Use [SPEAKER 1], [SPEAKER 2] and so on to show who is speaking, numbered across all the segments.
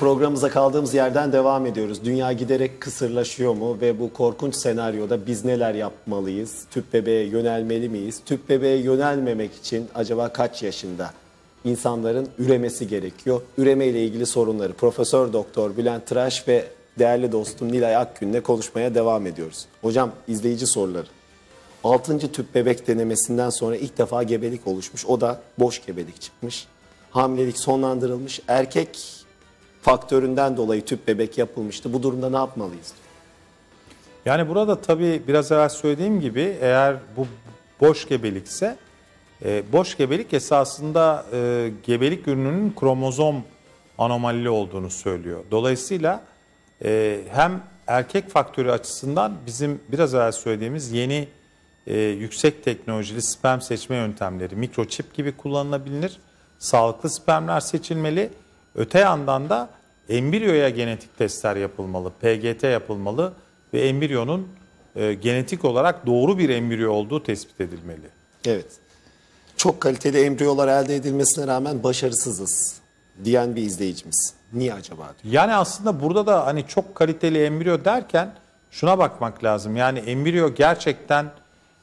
[SPEAKER 1] Programımıza kaldığımız yerden devam ediyoruz. Dünya giderek kısırlaşıyor mu ve bu korkunç senaryoda biz neler yapmalıyız? Tüp bebeğe yönelmeli miyiz? Tüp bebeğe yönelmemek için acaba kaç yaşında insanların üremesi gerekiyor? Üreme ile ilgili sorunları Profesör Doktor Bülent Tıraş ve değerli dostum Nilay Akgün'le konuşmaya devam ediyoruz. Hocam izleyici soruları. 6. tüp bebek denemesinden sonra ilk defa gebelik oluşmuş. O da boş gebelik çıkmış. Hamilelik sonlandırılmış. Erkek faktöründen dolayı tüp bebek yapılmıştı. Bu durumda ne yapmalıyız?
[SPEAKER 2] Yani burada tabii biraz evvel söylediğim gibi eğer bu boş gebelikse e, boş gebelik esasında e, gebelik ürününün kromozom anomalili olduğunu söylüyor. Dolayısıyla e, hem erkek faktörü açısından bizim biraz evvel söylediğimiz yeni e, yüksek teknolojili sperm seçme yöntemleri mikroçip gibi kullanılabilir. Sağlıklı spermler seçilmeli. Öte yandan da embriyoya genetik testler yapılmalı, PGT yapılmalı ve embriyonun e, genetik olarak doğru bir embriyo olduğu tespit edilmeli.
[SPEAKER 1] Evet. Çok kaliteli embriyolar elde edilmesine rağmen başarısızız diyen bir izleyicimiz. Niye acaba? diyor.
[SPEAKER 2] Yani aslında burada da hani çok kaliteli embriyo derken şuna bakmak lazım. Yani embriyo gerçekten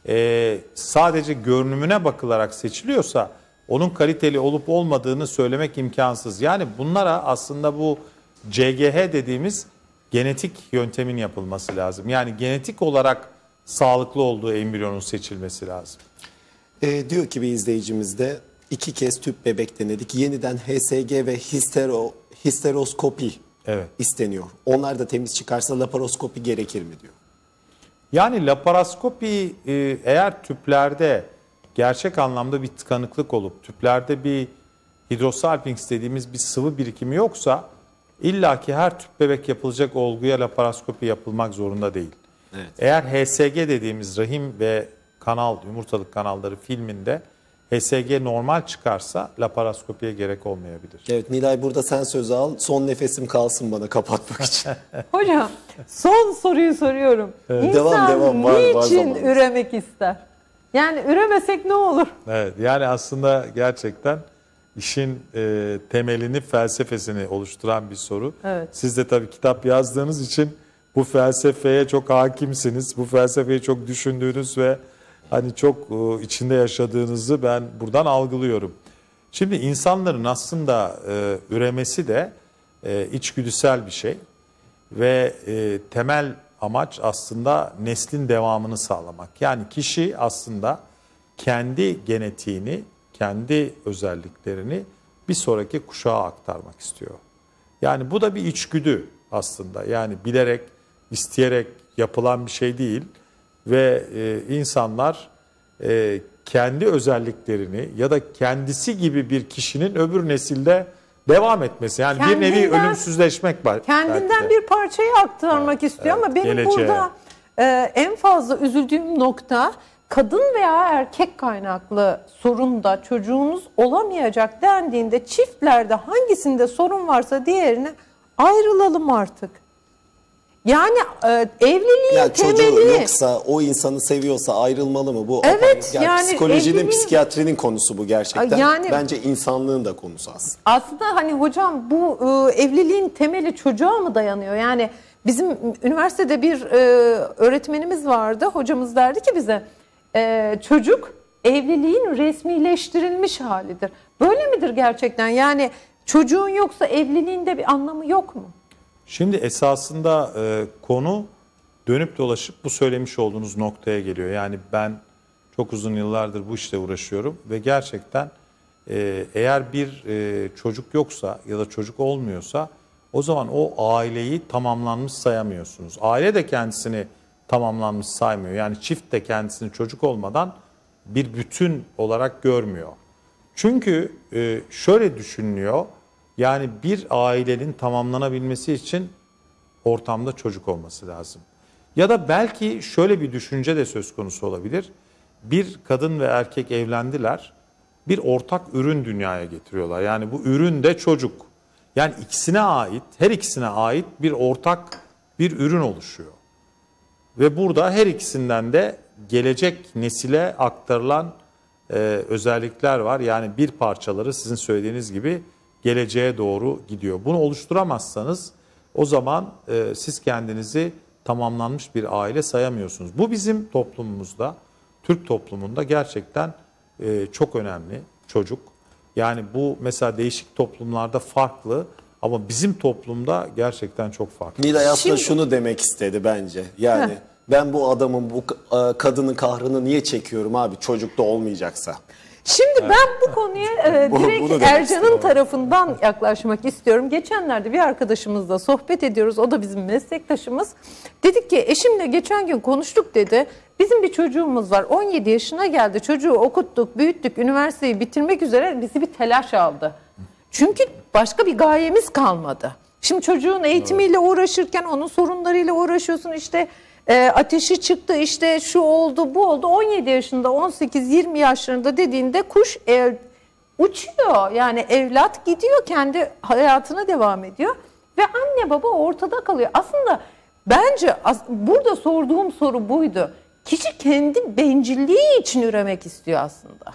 [SPEAKER 2] e, sadece görünümüne bakılarak seçiliyorsa onun kaliteli olup olmadığını söylemek imkansız. Yani bunlara aslında bu CGH dediğimiz genetik yöntemin yapılması lazım. Yani genetik olarak sağlıklı olduğu embriyonun seçilmesi lazım.
[SPEAKER 1] Ee, diyor ki bir izleyicimiz de iki kez tüp bebek denedik. Yeniden HSG ve histero, histeroskopi
[SPEAKER 2] Evet.
[SPEAKER 1] isteniyor. Onlar da temiz çıkarsa laparoskopi gerekir mi diyor.
[SPEAKER 2] Yani laparoskopi e, eğer tüplerde gerçek anlamda bir tıkanıklık olup tüplerde bir hidrosalpinx dediğimiz bir sıvı birikimi yoksa illaki her tüp bebek yapılacak olguya laparoskopi yapılmak zorunda değil.
[SPEAKER 1] Evet.
[SPEAKER 2] Eğer HSG dediğimiz rahim ve kanal yumurtalık kanalları filminde HSG normal çıkarsa laparoskopiye gerek olmayabilir.
[SPEAKER 1] Evet Nilay burada sen söz al. Son nefesim kalsın bana kapatmak için.
[SPEAKER 3] Hocam son soruyu soruyorum. İnsan
[SPEAKER 1] Devam, devam. Var- var
[SPEAKER 3] niçin
[SPEAKER 1] zamanımız.
[SPEAKER 3] üremek ister? Yani üremesek ne olur?
[SPEAKER 2] Evet yani aslında gerçekten işin e, temelini felsefesini oluşturan bir soru.
[SPEAKER 3] Evet.
[SPEAKER 2] Siz de tabii kitap yazdığınız için bu felsefeye çok hakimsiniz. Bu felsefeyi çok düşündüğünüz ve hani çok e, içinde yaşadığınızı ben buradan algılıyorum. Şimdi insanların aslında e, üremesi de e, içgüdüsel bir şey ve temel amaç aslında neslin devamını sağlamak. Yani kişi aslında kendi genetiğini, kendi özelliklerini bir sonraki kuşağa aktarmak istiyor. Yani bu da bir içgüdü aslında. Yani bilerek, isteyerek yapılan bir şey değil ve e, insanlar e, kendi özelliklerini ya da kendisi gibi bir kişinin öbür nesilde devam etmesi. Yani bir nevi
[SPEAKER 3] Kendinden-
[SPEAKER 2] ölümsüzleşmek var.
[SPEAKER 3] Kendinden
[SPEAKER 2] de.
[SPEAKER 3] bir parçayı aktarmak istiyor ama benim
[SPEAKER 2] geleceğe.
[SPEAKER 3] burada e, en fazla üzüldüğüm nokta kadın veya erkek kaynaklı sorunda çocuğunuz olamayacak dendiğinde çiftlerde hangisinde sorun varsa diğerine ayrılalım artık. Yani e, evliliğin
[SPEAKER 1] ya
[SPEAKER 3] temeli
[SPEAKER 1] yoksa o insanı seviyorsa ayrılmalı mı? Bu
[SPEAKER 3] Evet,
[SPEAKER 1] yani
[SPEAKER 3] yani
[SPEAKER 1] psikolojinin,
[SPEAKER 3] evliliğin-
[SPEAKER 1] psikiyatrinin konusu bu gerçekten.
[SPEAKER 3] Yani-
[SPEAKER 1] Bence insanlığın da konusu aslında.
[SPEAKER 3] Aslında hani hocam bu e, evliliğin temeli çocuğa mı dayanıyor? Yani bizim üniversitede bir e, öğretmenimiz vardı. Hocamız derdi ki bize e, çocuk evliliğin resmileştirilmiş halidir. Böyle midir gerçekten? Yani çocuğun yoksa evliliğinde bir anlamı yok mu?
[SPEAKER 2] Şimdi esasında e, konu dönüp dolaşıp bu söylemiş olduğunuz noktaya geliyor. Yani ben çok uzun yıllardır bu işle uğraşıyorum ve gerçekten e, eğer bir e, çocuk yoksa ya da çocuk olmuyorsa o zaman o aileyi tamamlanmış sayamıyorsunuz. Aile de kendisini tamamlanmış saymıyor. Yani çift de kendisini çocuk olmadan bir bütün olarak görmüyor. Çünkü e, şöyle düşünülüyor. Yani bir ailenin tamamlanabilmesi için ortamda çocuk olması lazım. Ya da belki şöyle bir düşünce de söz konusu olabilir. Bir kadın ve erkek evlendiler. Bir ortak ürün dünyaya getiriyorlar. Yani bu ürün de çocuk. Yani ikisine ait, her ikisine ait bir ortak bir ürün oluşuyor. Ve burada her ikisinden de gelecek nesile aktarılan e, özellikler var. Yani bir parçaları sizin söylediğiniz gibi geleceğe doğru gidiyor. Bunu oluşturamazsanız o zaman e, siz kendinizi tamamlanmış bir aile sayamıyorsunuz. Bu bizim toplumumuzda, Türk toplumunda gerçekten e, çok önemli çocuk. Yani bu mesela değişik toplumlarda farklı ama bizim toplumda gerçekten çok farklı.
[SPEAKER 1] Nilay aslında
[SPEAKER 3] Şimdi-
[SPEAKER 1] şunu demek istedi bence. Yani ben bu adamın bu e, kadının kahrını niye çekiyorum abi çocuk da olmayacaksa.
[SPEAKER 3] Şimdi ben bu konuya e, direkt Ercan'ın tarafından yaklaşmak istiyorum. Geçenlerde bir arkadaşımızla sohbet ediyoruz. O da bizim meslektaşımız. Dedik ki eşimle geçen gün konuştuk dedi. Bizim bir çocuğumuz var. 17 yaşına geldi. Çocuğu okuttuk, büyüttük. Üniversiteyi bitirmek üzere bizi bir telaş aldı. Çünkü başka bir gayemiz kalmadı. Şimdi çocuğun eğitimiyle uğraşırken onun sorunlarıyla uğraşıyorsun. İşte e, ateşi çıktı, işte şu oldu, bu oldu. 17 yaşında, 18-20 yaşlarında dediğinde kuş e, uçuyor. Yani evlat gidiyor, kendi hayatına devam ediyor. Ve anne baba ortada kalıyor. Aslında bence as- burada sorduğum soru buydu. Kişi kendi bencilliği için üremek istiyor aslında.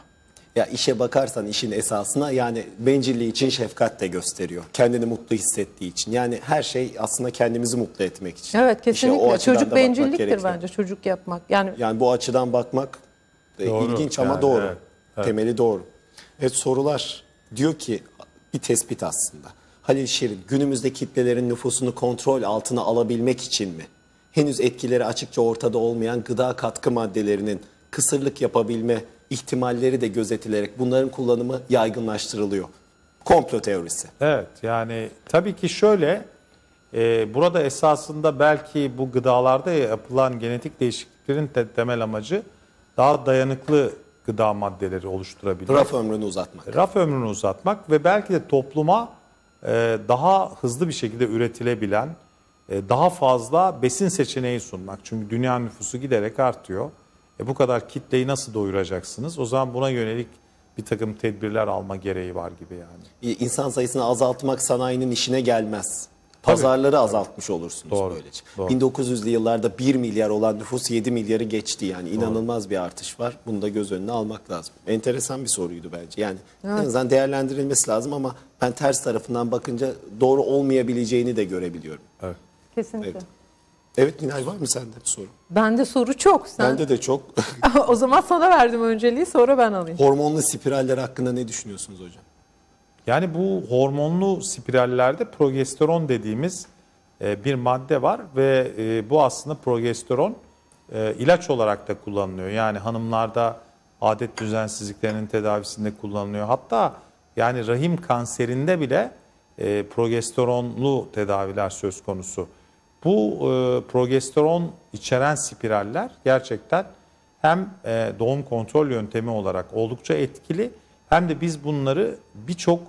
[SPEAKER 1] Ya işe bakarsan işin esasına yani bencilliği için şefkat de gösteriyor. Kendini mutlu hissettiği için. Yani her şey aslında kendimizi mutlu etmek için.
[SPEAKER 3] Evet
[SPEAKER 1] İşe o
[SPEAKER 3] kesinlikle.
[SPEAKER 1] da
[SPEAKER 3] Çocuk bencilliktir bence çocuk yapmak. Yani
[SPEAKER 1] Yani bu açıdan bakmak e,
[SPEAKER 2] Doğru.
[SPEAKER 1] ilginç ama
[SPEAKER 2] Yani
[SPEAKER 1] doğru.
[SPEAKER 2] evet, evet.
[SPEAKER 1] Temeli doğru. Evet sorular diyor ki bir tespit aslında. Halil Şirin günümüzde kitlelerin nüfusunu kontrol altına alabilmek için mi? Henüz etkileri açıkça ortada olmayan gıda katkı maddelerinin kısırlık yapabilme ihtimalleri de gözetilerek bunların kullanımı yaygınlaştırılıyor. Komplo teorisi.
[SPEAKER 2] Evet yani tabii ki şöyle e, burada esasında belki bu gıdalarda yapılan genetik değişikliklerin te- temel amacı daha dayanıklı gıda maddeleri oluşturabilmek.
[SPEAKER 1] Raf ömrünü uzatmak.
[SPEAKER 2] Raf ömrünü uzatmak ve belki de topluma e, daha hızlı bir şekilde üretilebilen, e, daha fazla besin seçeneği sunmak. Çünkü dünya nüfusu giderek artıyor. E, bu kadar kitleyi nasıl doyuracaksınız? O zaman buna yönelik bir takım tedbirler alma gereği var gibi yani.
[SPEAKER 1] İnsan sayısını azaltmak sanayinin işine gelmez. Pazarları azaltmış olursunuz
[SPEAKER 2] Doğru,
[SPEAKER 1] böylece.
[SPEAKER 2] doğru.
[SPEAKER 1] 1900'lü yıllarda 1 milyar olan nüfus 7 milyarı geçti yani inanılmaz bir artış var. Bunu da göz önüne almak lazım. Enteresan bir soruydu bence. Yani en azından değerlendirilmesi lazım ama ben ters tarafından bakınca doğru olmayabileceğini de görebiliyorum.
[SPEAKER 2] Evet.
[SPEAKER 3] kesinlikle.
[SPEAKER 1] Evet. Evet Nilay var mı sende bir soru?
[SPEAKER 3] Bende soru çok. Sen...
[SPEAKER 1] Bende de çok.
[SPEAKER 3] o zaman sana verdim önceliği sonra ben alayım.
[SPEAKER 1] Hormonlu spiraller hakkında ne düşünüyorsunuz hocam?
[SPEAKER 2] Yani bu hormonlu spirallerde progesteron dediğimiz e, bir madde var ve e, bu aslında progesteron e, ilaç olarak da kullanılıyor. Yani hanımlarda adet düzensizliklerinin tedavisinde kullanılıyor. Hatta yani rahim kanserinde bile progesteronlu tedaviler söz konusu. Bu e, progesteron içeren spiraller gerçekten hem e, doğum kontrol yöntemi olarak oldukça etkili hem de biz bunları birçok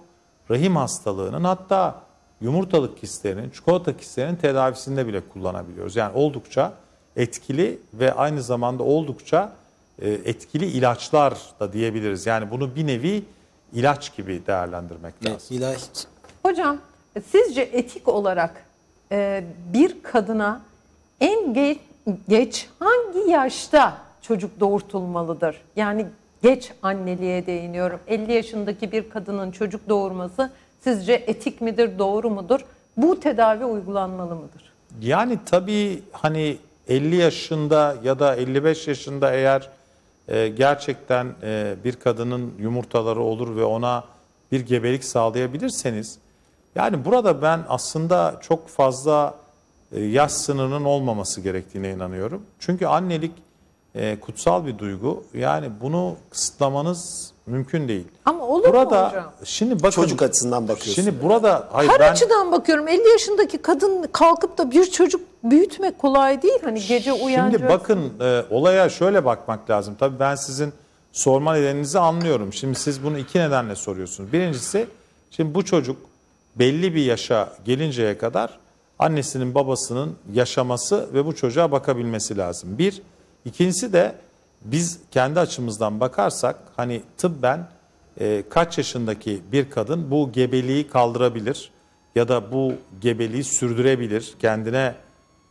[SPEAKER 2] rahim hastalığının hatta yumurtalık kistlerinin, çikolata kistlerinin tedavisinde bile kullanabiliyoruz. Yani oldukça etkili ve aynı zamanda oldukça e, etkili ilaçlar da diyebiliriz. Yani bunu bir nevi ilaç gibi değerlendirmek lazım.
[SPEAKER 1] Nilay
[SPEAKER 3] Hocam sizce etik olarak e, bir kadına en ge- geç hangi yaşta çocuk doğurtulmalıdır? Yani geç anneliğe değiniyorum. 50 yaşındaki bir kadının çocuk doğurması sizce etik midir, doğru mudur? Bu tedavi uygulanmalı mıdır?
[SPEAKER 2] Yani tabii hani 50 yaşında ya da 55 yaşında eğer e, gerçekten e, bir kadının yumurtaları olur ve ona bir gebelik sağlayabilirseniz yani burada ben aslında çok fazla e, yaş sınırının olmaması gerektiğine inanıyorum. Çünkü annelik e, kutsal bir duygu. Yani bunu kısıtlamanız mümkün değil.
[SPEAKER 3] Ama olur mu
[SPEAKER 2] Burada
[SPEAKER 3] hocam?
[SPEAKER 2] şimdi bakın
[SPEAKER 1] çocuk açısından bakıyorsun.
[SPEAKER 2] Şimdi burada hayır
[SPEAKER 3] Her
[SPEAKER 2] ben
[SPEAKER 3] açıdan bakıyorum 50 yaşındaki kadın kalkıp da bir çocuk büyütmek kolay değil. Hani gece uyanacak.
[SPEAKER 2] Şimdi bakın e, olaya şöyle bakmak lazım. Tabii ben sizin sorma nedeninizi anlıyorum. Şimdi siz bunu iki nedenle soruyorsunuz. Birincisi şimdi bu çocuk belli bir yaşa gelinceye kadar annesinin babasının yaşaması ve bu çocuğa bakabilmesi lazım. Bir. İkincisi de biz kendi açımızdan bakarsak hani tıbben e, kaç yaşındaki bir kadın bu gebeliği kaldırabilir ya da bu gebeliği sürdürebilir kendine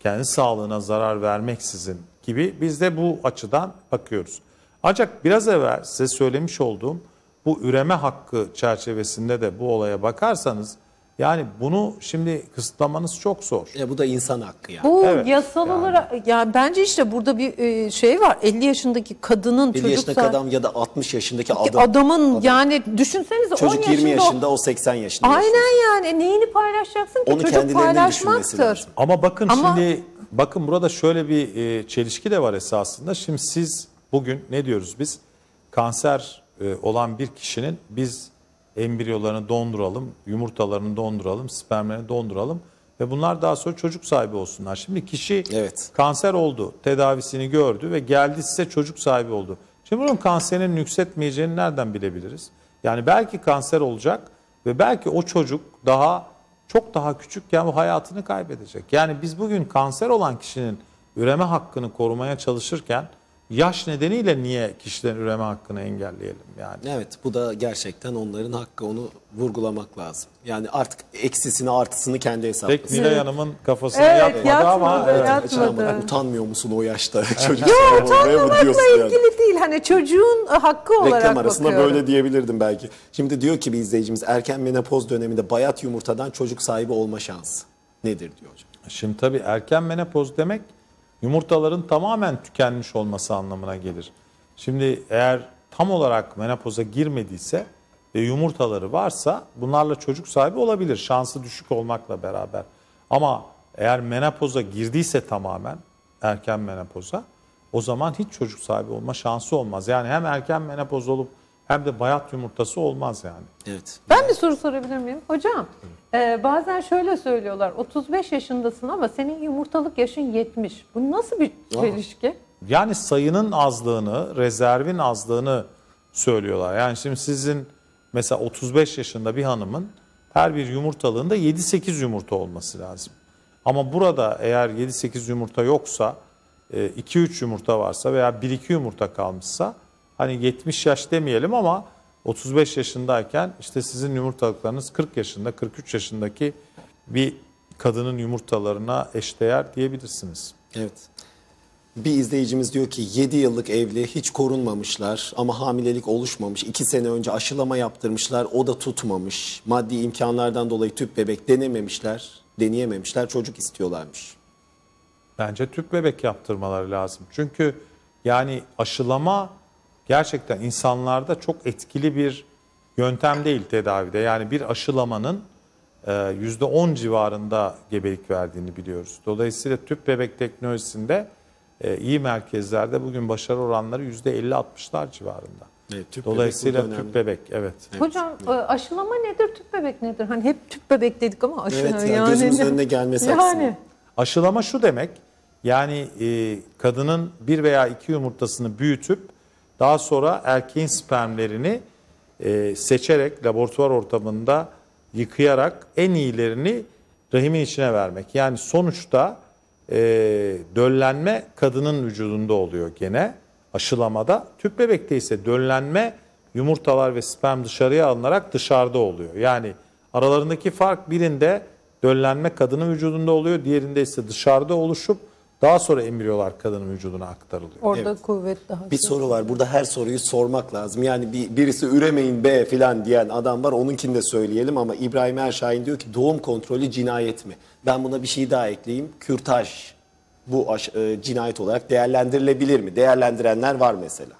[SPEAKER 2] kendi sağlığına zarar vermeksizin gibi biz de bu açıdan bakıyoruz. Ancak biraz evvel size söylemiş olduğum bu üreme hakkı çerçevesinde de bu olaya bakarsanız yani bunu şimdi kısıtlamanız çok zor.
[SPEAKER 1] E, bu da insan hakkı yani.
[SPEAKER 3] Bu
[SPEAKER 2] Evet,
[SPEAKER 3] yasal
[SPEAKER 2] yani.
[SPEAKER 3] olarak ya bence işte burada bir e, şey var. 50 yaşındaki kadının
[SPEAKER 1] 50
[SPEAKER 3] çocuk
[SPEAKER 1] yaşındaki adam ya da 60 yaşındaki adam.
[SPEAKER 3] adamın yani düşünsenize 10
[SPEAKER 1] Çocuk 20
[SPEAKER 3] yaşında o-
[SPEAKER 1] yaşında, o 80 yaşında.
[SPEAKER 3] Aynen yani neyini paylaşacaksın ki?
[SPEAKER 1] Onu
[SPEAKER 3] Çocuk
[SPEAKER 1] kendilerinin düşünmesi
[SPEAKER 3] paylaşmaktır.
[SPEAKER 1] lazım.
[SPEAKER 2] Ama bakın
[SPEAKER 3] Ama-
[SPEAKER 2] şimdi bakın burada şöyle bir e, çelişki de var esasında. Şimdi siz bugün ne diyoruz biz? Kanser e, olan bir kişinin biz embriyolarını donduralım, yumurtalarını donduralım, spermlerini donduralım ve bunlar daha sonra çocuk sahibi olsunlar. Şimdi kişi
[SPEAKER 1] Evet.
[SPEAKER 2] kanser oldu, tedavisini gördü ve geldi size çocuk sahibi oldu. Şimdi bunun kanserin yükseltmeyeceğini nereden bilebiliriz? Yani belki kanser olacak ve belki o çocuk daha çok daha küçükken bu hayatını kaybedecek. Yani biz bugün kanser olan kişinin üreme hakkını korumaya çalışırken yaş nedeniyle niye kişilerin üreme hakkını engelleyelim yani?
[SPEAKER 1] Evet bu da gerçekten onların hakkı onu vurgulamak lazım. Yani artık eksisini artısını kendi
[SPEAKER 2] Tek
[SPEAKER 1] hesaplasın.
[SPEAKER 2] Nilay Hanım'ın kafasına
[SPEAKER 3] Evet,
[SPEAKER 2] yatmadı ama
[SPEAKER 3] yatmadı,
[SPEAKER 2] evet.
[SPEAKER 3] yatmadı.
[SPEAKER 1] Ama utanmıyor musun o yaşta çocuk sahibi olmaya mı diyorsun
[SPEAKER 3] Utanmamakla
[SPEAKER 1] yani?
[SPEAKER 3] ilgili değil. Hani çocuğun hakkı olarak
[SPEAKER 1] Reklam arasında
[SPEAKER 3] bakıyorum.
[SPEAKER 1] böyle diyebilirdim belki. Şimdi diyor ki bir izleyicimiz erken menopoz döneminde bayat yumurtadan çocuk sahibi olma şansı nedir diyor hocam.
[SPEAKER 2] Şimdi tabii erken menopoz demek yumurtaların tamamen tükenmiş olması anlamına gelir. Şimdi eğer tam olarak menopoza girmediyse ve yumurtaları varsa bunlarla çocuk sahibi olabilir. Şansı düşük olmakla beraber. Ama eğer menopoza girdiyse tamamen erken menopoza o zaman hiç çocuk sahibi olma şansı olmaz. Yani hem erken menopoz olup hem de bayat yumurtası olmaz yani.
[SPEAKER 1] Evet.
[SPEAKER 3] Ben bir soru sorabilir miyim? Hocam e, bazen şöyle söylüyorlar 35 yaşındasın ama senin yumurtalık yaşın 70. Bu nasıl bir çelişki?
[SPEAKER 2] Yani sayının azlığını, rezervin azlığını söylüyorlar. Yani şimdi sizin mesela 35 yaşında bir hanımın her bir yumurtalığında 7-8 yumurta olması lazım. Ama burada eğer 7-8 yumurta yoksa, 2-3 yumurta varsa veya 1-2 yumurta kalmışsa hani 70 yaş demeyelim ama 35 yaşındayken işte sizin yumurtalıklarınız 40 yaşında, 43 yaşındaki bir kadının yumurtalarına eşdeğer diyebilirsiniz.
[SPEAKER 1] Evet. Bir izleyicimiz diyor ki 7 yıllık evli hiç korunmamışlar ama hamilelik oluşmamış. 2 sene önce aşılama yaptırmışlar o da tutmamış. Maddi imkanlardan dolayı tüp bebek denememişler, deneyememişler çocuk istiyorlarmış.
[SPEAKER 2] Bence tüp bebek yaptırmaları lazım. Çünkü yani aşılama gerçekten insanlarda çok etkili bir yöntem değil tedavide. Yani bir aşılamanın e, %10 civarında gebelik verdiğini biliyoruz. Dolayısıyla tüp bebek teknolojisinde e, iyi merkezlerde bugün başarı oranları %50-60'lar civarında.
[SPEAKER 1] Evet, tüp bebek
[SPEAKER 2] Dolayısıyla
[SPEAKER 1] önemli.
[SPEAKER 2] tüp bebek evet.
[SPEAKER 3] Hocam e, aşılama nedir tüp bebek nedir? Hani hep tüp bebek dedik ama aşı
[SPEAKER 1] Evet, yani
[SPEAKER 3] yani.
[SPEAKER 1] gözümüzün
[SPEAKER 3] ne-
[SPEAKER 1] önüne gelmesi
[SPEAKER 3] Yani
[SPEAKER 1] açısından.
[SPEAKER 2] Aşılama şu demek, yani e, kadının bir veya iki yumurtasını büyütüp daha sonra erkeğin spermlerini e, seçerek laboratuvar ortamında yıkayarak en iyilerini rahimin içine vermek. Yani sonuçta e, döllenme kadının vücudunda oluyor gene aşılamada. Tüp bebekte ise döllenme yumurtalar ve sperm dışarıya alınarak dışarıda oluyor. Yani aralarındaki fark birinde döllenme kadının vücudunda oluyor, diğerinde ise dışarıda oluşup daha sonra embriyolar kadının vücuduna aktarılıyor.
[SPEAKER 3] orada kuvvet daha.
[SPEAKER 1] Bir soru var. Burada her soruyu sormak lazım. Yani bir, birisi üremeyin be filan diyen adam var. Onunkini de söyleyelim ama İbrahim Erşahin diyor ki doğum kontrolü cinayet mi? Ben buna bir şey daha ekleyeyim. Kürtaj bu aş- e, cinayet olarak değerlendirilebilir mi? Değerlendirenler var mesela.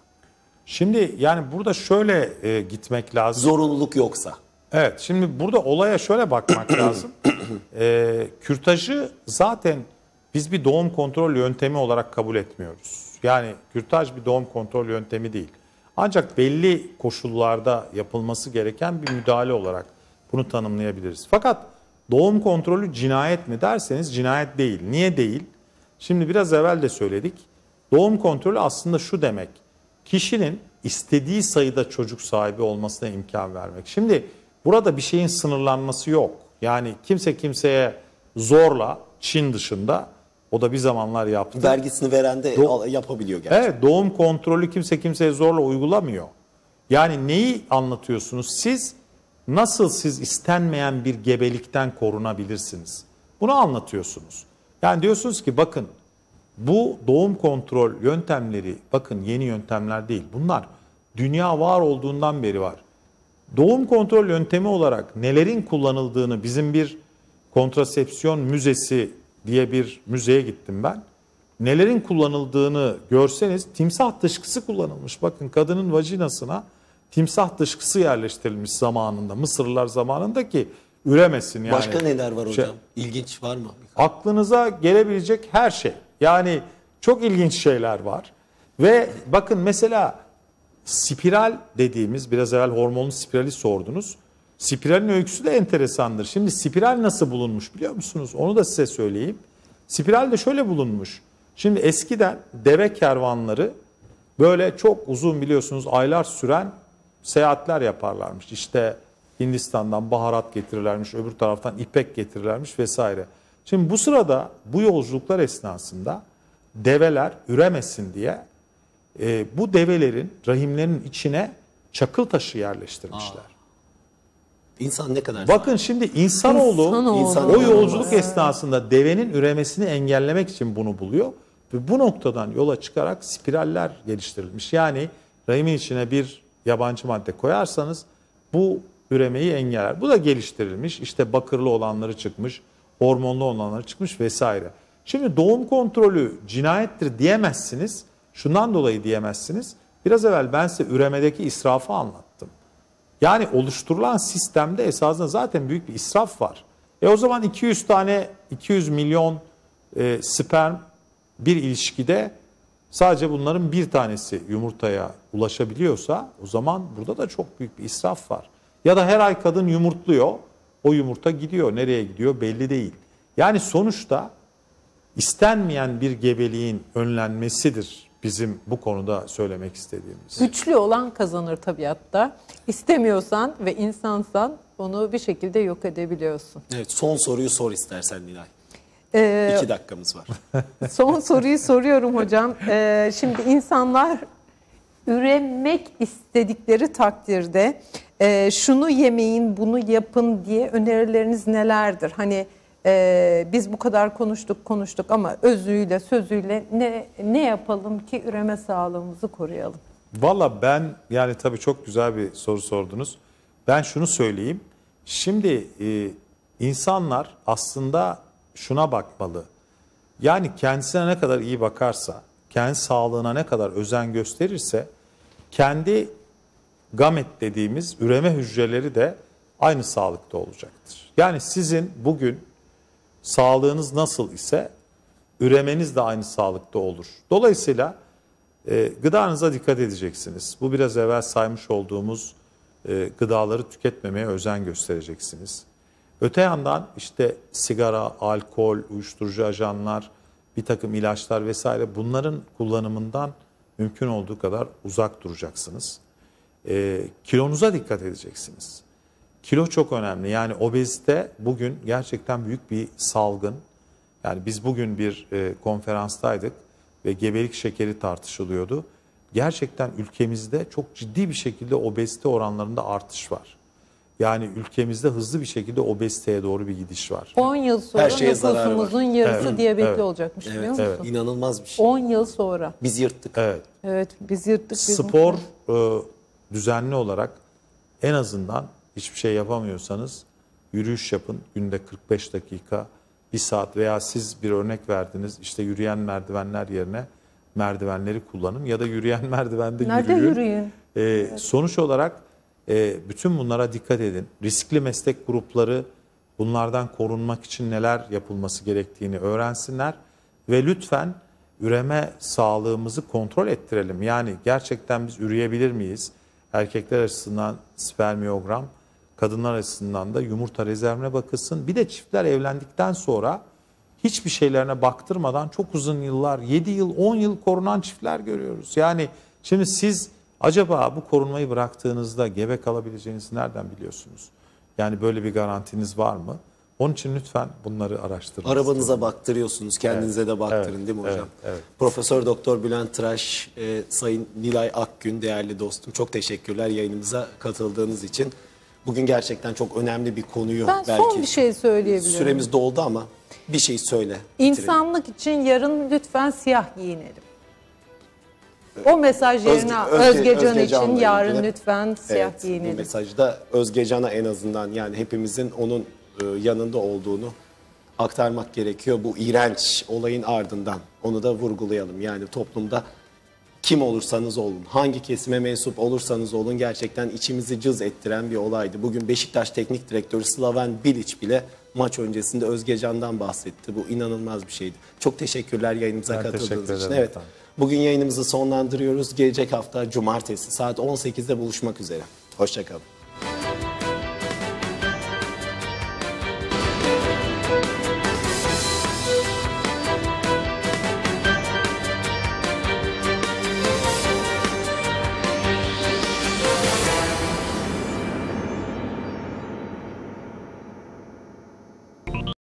[SPEAKER 2] Şimdi yani burada şöyle e, gitmek lazım.
[SPEAKER 1] Zorunluluk yoksa.
[SPEAKER 2] Evet, şimdi burada olaya şöyle bakmak lazım. Ee, kürtajı zaten biz bir doğum kontrol yöntemi olarak kabul etmiyoruz. Yani kürtaj bir doğum kontrol yöntemi değil. Ancak belli koşullarda yapılması gereken bir müdahale olarak bunu tanımlayabiliriz. Fakat doğum kontrolü cinayet mi derseniz cinayet değil. Niye değil? Şimdi biraz evvel de söyledik. Doğum kontrolü aslında şu demek. Kişinin istediği sayıda çocuk sahibi olmasına imkan vermek. Şimdi burada bir şeyin sınırlanması yok. Yani kimse kimseye zorla Çin dışında o da bir zamanlar yaptı.
[SPEAKER 1] Vergisini veren de
[SPEAKER 2] Do-
[SPEAKER 1] yapabiliyor gerçekten.
[SPEAKER 2] Evet doğum kontrolü kimse kimseye zorla uygulamıyor. Yani neyi anlatıyorsunuz? Siz nasıl siz istenmeyen bir gebelikten korunabilirsiniz? Bunu anlatıyorsunuz. Yani diyorsunuz ki bakın Bu doğum kontrol yöntemleri bakın yeni yöntemler değil. Bunlar dünya var olduğundan beri var. Doğum kontrol yöntemi olarak nelerin kullanıldığını bizim bir kontrasepsiyon müzesi diye bir müzeye gittim ben. Nelerin kullanıldığını görseniz timsah dışkısı kullanılmış. Bakın kadının vajinasına timsah dışkısı yerleştirilmiş zamanında. Mısırlılar zamanında ki üremesin yani.
[SPEAKER 1] Başka neler var
[SPEAKER 2] Şey-
[SPEAKER 1] hocam? İlginç var mı?
[SPEAKER 2] aklınıza gelebilecek her şey. Yani çok ilginç şeyler var. Ve bakın mesela spiral dediğimiz biraz evvel hormonlu spirali sordunuz. Spiralin öyküsü de enteresandır. Şimdi spiral nasıl bulunmuş biliyor musunuz? Onu da size söyleyeyim. Spiral de şöyle bulunmuş. Şimdi eskiden deve kervanları böyle çok uzun biliyorsunuz aylar süren seyahatler yaparlarmış. İşte Hindistan'dan baharat getirirlermiş, öbür taraftan ipek getirirlermiş vesaire. Şimdi bu sırada bu yolculuklar esnasında develer üremesin diye e, bu develerin rahimlerinin içine çakıl taşı yerleştirmişler.
[SPEAKER 1] İnsan ne kadar
[SPEAKER 2] Bakın şimdi insanoğlu,
[SPEAKER 3] İnsanoğlu.
[SPEAKER 1] İnsan-
[SPEAKER 2] o yolculuk esnasında devenin üremesini engellemek için bunu buluyor. Ve bu noktadan yola çıkarak spiraller geliştirilmiş. Yani rahimin içine bir yabancı madde koyarsanız bu üremeyi engeller. Bu da geliştirilmiş. İşte bakırlı olanları çıkmış, hormonlu olanları çıkmış vesaire. Şimdi doğum kontrolü cinayettir diyemezsiniz. Şundan dolayı diyemezsiniz. Biraz evvel ben size üremedeki israfı anlattım. Yani oluşturulan sistemde esasında zaten büyük bir israf var. E o zaman 200 tane 200 milyon e, sperm bir ilişkide sadece bunların bir tanesi yumurtaya ulaşabiliyorsa o zaman burada da çok büyük bir israf var. Ya da her ay kadın yumurtluyor. O yumurta gidiyor. Nereye gidiyor belli değil. Yani sonuçta istenmeyen bir gebeliğin önlenmesidir bizim bu konuda söylemek istediğimiz.
[SPEAKER 3] Güçlü olan kazanır tabiatta. İstemiyorsan ve insansan onu bir şekilde yok edebiliyorsun.
[SPEAKER 1] Evet, son soruyu sor istersen Nilay.
[SPEAKER 3] Ee,
[SPEAKER 1] İki dakikamız var.
[SPEAKER 3] Son soruyu soruyorum hocam. Ee, şimdi insanlar üremek istedikleri takdirde e, şunu yemeyin, bunu yapın diye önerileriniz nelerdir? Hani e, biz bu kadar konuştuk konuştuk ama özüyle sözüyle ne ne yapalım ki üreme sağlığımızı koruyalım?
[SPEAKER 2] Valla ben yani tabii çok güzel bir soru sordunuz. Ben şunu söyleyeyim. Şimdi e, insanlar aslında şuna bakmalı. Yani kendisine ne kadar iyi bakarsa, kendi sağlığına ne kadar özen gösterirse, kendi gamet dediğimiz üreme hücreleri de aynı sağlıkta olacaktır. Yani sizin bugün sağlığınız nasıl ise üremeniz de aynı sağlıkta olur. Dolayısıyla e, gıdanıza dikkat edeceksiniz. Bu biraz evvel saymış olduğumuz e, gıdaları tüketmemeye özen göstereceksiniz. Öte yandan işte sigara, alkol, uyuşturucu ajanlar, bir takım ilaçlar vesaire bunların kullanımından mümkün olduğu kadar uzak duracaksınız. E, kilonuza dikkat edeceksiniz. Kilo çok önemli. Yani obezite bugün gerçekten büyük bir salgın. Yani biz bugün bir e, konferanstaydık ve gebelik şekeri tartışılıyordu. Gerçekten ülkemizde çok ciddi bir şekilde obezite oranlarında artış var. Yani ülkemizde hızlı bir şekilde obeziteye doğru bir gidiş var.
[SPEAKER 3] 10 yıl sonra
[SPEAKER 1] Her şeye
[SPEAKER 3] nüfusumuzun yarısı
[SPEAKER 2] Evet,
[SPEAKER 3] diyabetli
[SPEAKER 2] evet.
[SPEAKER 3] olacakmış biliyor
[SPEAKER 1] Evet,
[SPEAKER 3] musun?
[SPEAKER 1] evet. İnanılmaz bir şey.
[SPEAKER 3] 10 yıl sonra.
[SPEAKER 1] Biz yırttık.
[SPEAKER 2] Evet.
[SPEAKER 3] Evet biz yırttık. biz
[SPEAKER 2] Spor e, düzenli olarak en azından hiçbir şey yapamıyorsanız yürüyüş yapın günde 45 dakika, bir saat veya siz bir örnek verdiniz işte yürüyen merdivenler yerine merdivenleri kullanın ya da yürüyen merdivende
[SPEAKER 3] Nerede
[SPEAKER 2] yürüyün.
[SPEAKER 3] yürüyün?
[SPEAKER 2] E, sonuç olarak e, bütün bunlara dikkat edin. Riskli meslek grupları bunlardan korunmak için neler yapılması gerektiğini öğrensinler ve lütfen üreme sağlığımızı kontrol ettirelim. Yani gerçekten biz üreyebilir miyiz? Erkekler açısından spermiyogram, kadınlar açısından da yumurta rezervine bakılsın. Bir de çiftler evlendikten sonra hiçbir şeylerine baktırmadan çok uzun yıllar, 7 yıl, 10 yıl korunan çiftler görüyoruz. Yani şimdi siz acaba bu korunmayı bıraktığınızda gebe kalabileceğinizi nereden biliyorsunuz? Yani böyle bir garantiniz var mı? Onun için lütfen bunları araştırın.
[SPEAKER 1] Arabanıza baktırıyorsunuz, kendinize de baktırın
[SPEAKER 2] Evet,
[SPEAKER 1] değil mi hocam?
[SPEAKER 2] evet, evet.
[SPEAKER 1] Profesör Doktor Bülent Tıraş, e, Sayın Nilay Akgün değerli dostum çok teşekkürler yayınımıza katıldığınız için. Bugün gerçekten çok önemli bir konuyu
[SPEAKER 3] Ben
[SPEAKER 1] belki
[SPEAKER 3] son bir şey söyleyebilirim.
[SPEAKER 1] süremiz doldu ama bir şey söyle. bitirelim.
[SPEAKER 3] İnsanlık için yarın lütfen siyah giyinelim. O mesaj
[SPEAKER 1] Özge-
[SPEAKER 3] yerine
[SPEAKER 1] Özge-
[SPEAKER 3] Özgecan
[SPEAKER 1] Özgecan'la
[SPEAKER 3] için yarın
[SPEAKER 1] ilgili.
[SPEAKER 3] lütfen siyah
[SPEAKER 1] Evet, bu
[SPEAKER 3] giyinelim.
[SPEAKER 1] mesajda Özgecan'a en azından yani hepimizin onun e, yanında olduğunu aktarmak gerekiyor. Bu iğrenç olayın ardından onu da vurgulayalım. Yani toplumda kim olursanız olun, hangi kesime mensup olursanız olun gerçekten içimizi cız ettiren bir olaydı. Bugün Beşiktaş Teknik Direktörü Slaven Bilic bile maç öncesinde Özgecan'dan bahsetti. Bu inanılmaz bir şeydi. Çok teşekkürler yayınımıza
[SPEAKER 2] Ben
[SPEAKER 1] katıldığınız için. Evet.
[SPEAKER 2] efendim.
[SPEAKER 1] Bugün yayınımızı sonlandırıyoruz. Gelecek hafta cumartesi saat 18'de buluşmak üzere. Hoşçakalın.